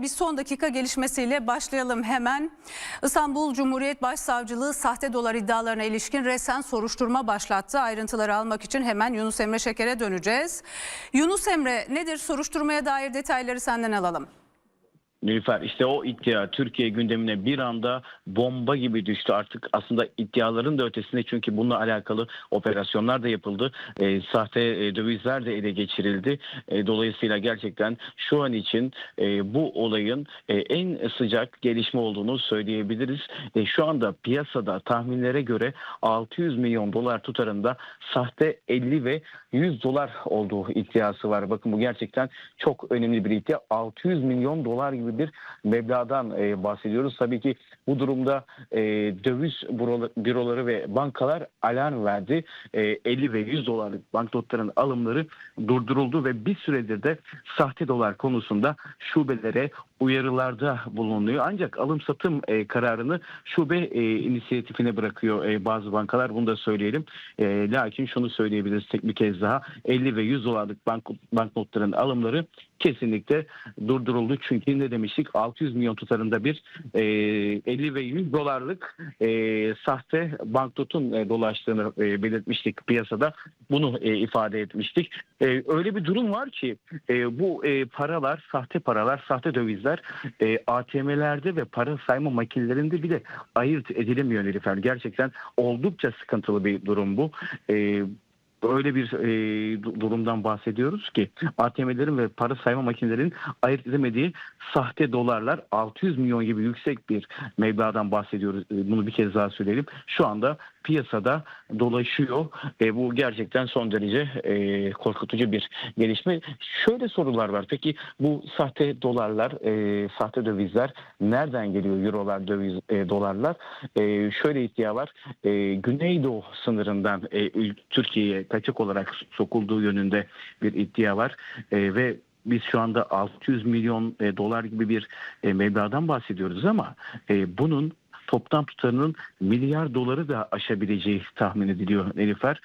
Bir son dakika gelişmesiyle başlayalım hemen. İstanbul Cumhuriyet Başsavcılığı sahte dolar iddialarına ilişkin resen soruşturma başlattı. Ayrıntıları almak için hemen Yunus Emre Şeker'e döneceğiz. Yunus Emre nedir soruşturmaya dair detayları senden alalım. Nilüfer işte o iddia Türkiye gündemine bir anda bomba gibi düştü. Artık aslında iddiaların da ötesinde çünkü bununla alakalı operasyonlar da yapıldı. E, sahte e, dövizler de ele geçirildi. E, dolayısıyla gerçekten şu an için e, bu olayın e, en sıcak gelişme olduğunu söyleyebiliriz. E, şu anda piyasada tahminlere göre 600 milyon dolar tutarında sahte 50 ve 100 dolar olduğu iddiası var. Bakın bu gerçekten çok önemli bir iddia. 600 milyon dolar gibi bir meblağdan e, bahsediyoruz. Tabii ki bu durumda e, döviz büroları, ve bankalar alarm verdi. E, 50 ve 100 dolarlık banknotların alımları durduruldu ve bir süredir de sahte dolar konusunda şubelere uyarılarda bulunuyor. Ancak alım satım e, kararını şube e, inisiyatifine bırakıyor e, bazı bankalar. Bunu da söyleyelim. E, lakin şunu söyleyebiliriz tek bir kez daha. 50 ve 100 dolarlık bank, banknotların alımları kesinlikle durduruldu. Çünkü ne demiştik? 600 milyon tutarında bir e, 50 ve 100 dolarlık e, sahte banknotun e, dolaştığını e, belirtmiştik piyasada. Bunu e, ifade etmiştik. E, öyle bir durum var ki e, bu e, paralar, sahte paralar, sahte dövizler e, ATM'lerde ve para sayma makinelerinde bile ayırt edilemiyor Nilüfer. Gerçekten oldukça sıkıntılı bir durum bu. E, Öyle bir e, du- durumdan bahsediyoruz ki ATM'lerin ve para sayma makinelerinin ayırt edemediği sahte dolarlar 600 milyon gibi yüksek bir meblağdan bahsediyoruz. E, bunu bir kez daha söyleyelim. Şu anda piyasada dolaşıyor. E, bu gerçekten son derece e, korkutucu bir gelişme. Şöyle sorular var. Peki bu sahte dolarlar, e, sahte dövizler nereden geliyor? Eurolar, döviz, e, dolarlar. E, şöyle iddia var. E, Güneydoğu sınırından e, Türkiye'ye kaçak olarak sokulduğu yönünde bir iddia var. E, ve biz şu anda 600 milyon e, dolar gibi bir e, meblağdan bahsediyoruz ama e, bunun toplam tutarının milyar doları da aşabileceği tahmin ediliyor Nilüfer.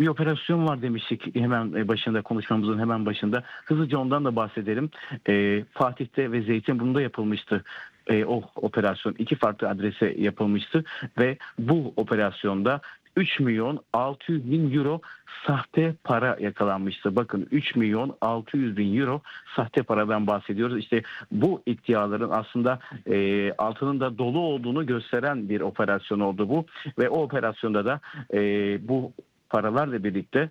Bir operasyon var demiştik hemen e, başında konuşmamızın hemen başında. Hızlıca ondan da bahsedelim. E, Fatih'te ve Zeytinburnu'nda yapılmıştı e, o operasyon. iki farklı adrese yapılmıştı ve bu operasyonda 3 milyon 600 bin euro sahte para yakalanmıştı. Bakın 3 milyon 600 bin euro sahte paradan bahsediyoruz. İşte bu iddiaların aslında e, altının da dolu olduğunu gösteren bir operasyon oldu bu. Ve o operasyonda da e, bu paralarla birlikte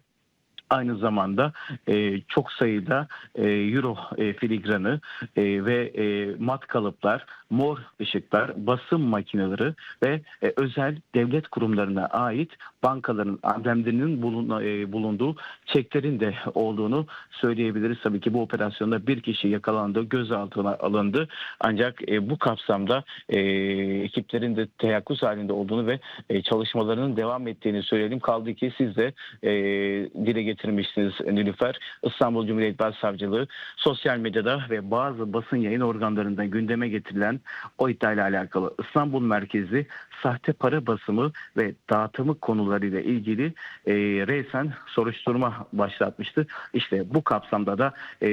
aynı zamanda e, çok sayıda e, euro e, filigranı e, ve e, mat kalıplar, mor ışıklar, basım makineleri ve e, özel devlet kurumlarına ait bankaların amblemlerinin bulun, e, bulunduğu çeklerin de olduğunu söyleyebiliriz. Tabii ki bu operasyonda bir kişi yakalandı, gözaltına alındı. Ancak e, bu kapsamda e, ekiplerin de teyakkuz halinde olduğunu ve e, çalışmalarının devam ettiğini söyleyelim. Kaldı ki siz de e, dile getirmişsiniz Nilüfer. İstanbul Cumhuriyet Başsavcılığı sosyal medyada ve bazı basın yayın organlarında gündeme getirilen o iddiayla alakalı İstanbul merkezi sahte para basımı ve dağıtımı konularıyla ilgili e, resen soruşturma başlatmıştı. İşte bu kapsamda da e,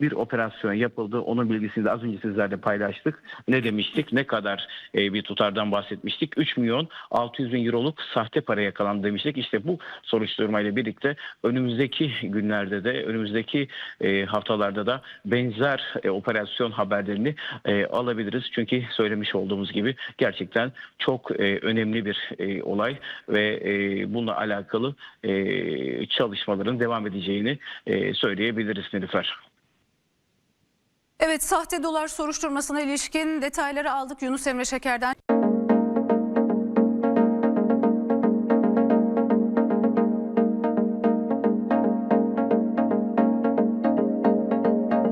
bir operasyon yapıldı. Onun bilgisini de az önce sizlerle paylaştık. Ne demiştik? Ne kadar e, bir tutardan bahsetmiştik? 3 milyon 600 bin euroluk sahte para yakalandı demiştik. İşte bu soruşturmayla birlikte önümüzdeki günlerde de önümüzdeki e, haftalarda da benzer e, operasyon haberlerini e, alabiliriz. Çünkü söylemiş olduğumuz gibi gerçekten çok önemli bir olay ve e, bununla alakalı çalışmaların devam edeceğini söyleyebiliriz Nilüfer. Evet sahte dolar soruşturmasına ilişkin detayları aldık Yunus Emre Şeker'den.